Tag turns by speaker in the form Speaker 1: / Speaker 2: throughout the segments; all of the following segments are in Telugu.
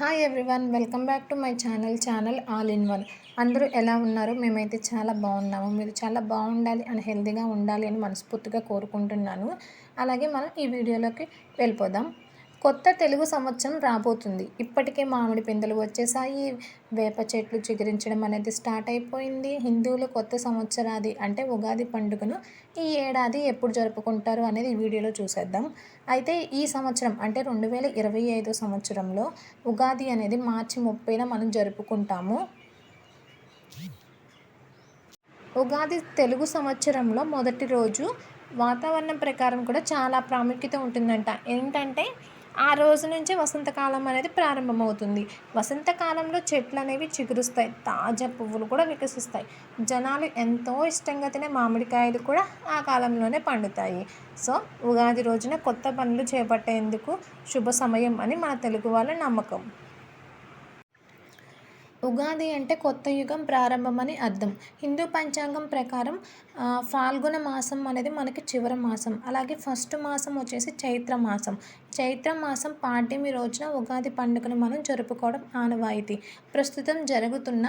Speaker 1: Hi everyone welcome back to my channel channel all in one అందరూ ఎలా ఉన్నారు? మేమైతే చాలా బాగున్నాము. మీరు చాలా బాగుండాలి అని హెల్తీగా ఉండాలి అని మనస్ఫూర్తిగా కోరుకుంటున్నాను. అలాగే మనం ఈ వీడియోలోకి వెళ్ళిపోదాం. కొత్త తెలుగు సంవత్సరం రాబోతుంది. ఇప్పటికే మామిడి పిందెలు వచ్చేసాయి. వేప చెట్లు చిగురించడం అనేది స్టార్ట్ అయిపోయింది. హిందువులు కొత్త సంవత్సరాది అంటే ఉగాది పండుగను ఈ ఏడాది ఎప్పుడు జరుపుకుంటారు అనేది ఈ వీడియోలో చూసేద్దాం. అయితే ఈ సంవత్సరం అంటే రెండు వేల ఇరవై ఐదో సంవత్సరంలో ఉగాది అనేది మార్చి ముప్పైన మనం జరుపుకుంటాము. ఉగాది తెలుగు సంవత్సరంలో మొదటి రోజు వాతావరణం ప్రకారం కూడా చాలా ప్రాముఖ్యత ఉంటుందంట. ఏంటంటే ఆ రోజు నుంచే వసంతకాలం అనేది ప్రారంభమవుతుంది. వసంతకాలంలో చెట్లు అనేవి చిగురుస్తాయి. తాజా పువ్వులు కూడా వికసిస్తాయి. జనాలు ఎంతో ఇష్టంగా తినే మామిడికాయలు కూడా ఆ కాలంలోనే పండుతాయి. సో ఉగాది రోజున కొత్త పనులు చేపట్టేందుకు శుభ సమయం అని మన తెలుగు వాళ్ళ నమ్మకం. ఉగాది అంటే కొత్త యుగం ప్రారంభమని అర్థం. హిందూ పంచాంగం ప్రకారం ఫాల్గుణ మాసం అనేది మనకి చివరి మాసం. అలాగే ఫస్ట్ మాసం వచ్చేసి చైత్ర మాసం. చైత్ర మాసం పాడ్యమి రోజున ఉగాది పండుగను మనం జరుపుకోవడం ఆనవాయితీ. ప్రస్తుతం జరుగుతున్న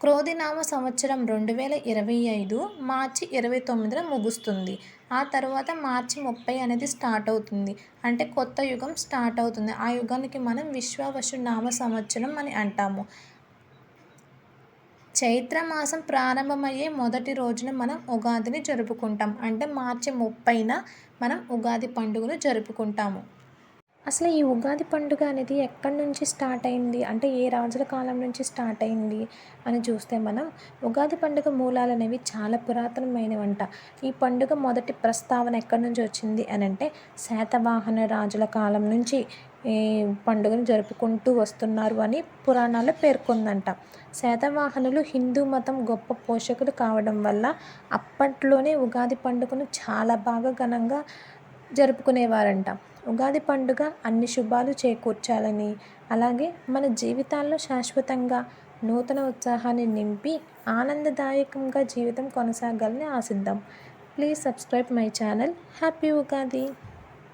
Speaker 1: క్రోధినామ సంవత్సరం రెండు వేల ఇరవై ఐదు మార్చి ఇరవై తొమ్మిదిన ముగుస్తుంది. ఆ తర్వాత మార్చి ముప్పై అనేది స్టార్ట్ అవుతుంది. అంటే కొత్త యుగం స్టార్ట్ అవుతుంది. ఆ యుగానికి మనం విశ్వవశు నామ సంవత్సరం అని అంటాము. చైత్రమాసం ప్రారంభమయ్యే మొదటి రోజున మనం ఉగాదిని జరుపుకుంటాం. అంటే మార్చి ముప్పైన మనం ఉగాది పండుగను జరుపుకుంటాము. అసలు ఈ ఉగాది పండుగ అనేది ఎక్కడి నుంచి స్టార్ట్ అయింది? అంటే ఏ రాజుల కాలం నుంచి స్టార్ట్ అయింది? అని చూస్తే మనం ఉగాది పండుగ మూలాలు అనేవి చాలా పురాతనమైనవంట. ఈ పండుగ మొదటి ప్రస్తావన ఎక్కడి నుంచి వచ్చింది అని అంటే శాతవాహన రాజుల కాలం నుంచి ఈ పండుగను జరుపుకుంటూ వస్తున్నారు అని పురాణాలు పేర్కొందంట. శాతవాహనులు హిందూ మతం గొప్ప పోషకులు కావడం వల్ల అప్పట్లోనే ఉగాది పండుగను చాలా బాగా ఘనంగా జరుపుకునేవారంట. ఉగాది పండుగ అన్ని శుభాలు చేకూర్చాలని అలాగే మన జీవితాల్లో శాశ్వతంగా నూతన ఉత్సాహాన్ని నింపి ఆనందదాయకంగా జీవితం కొనసాగాలని ఆశిద్దాం. Please subscribe my channel. Happy Ugadi!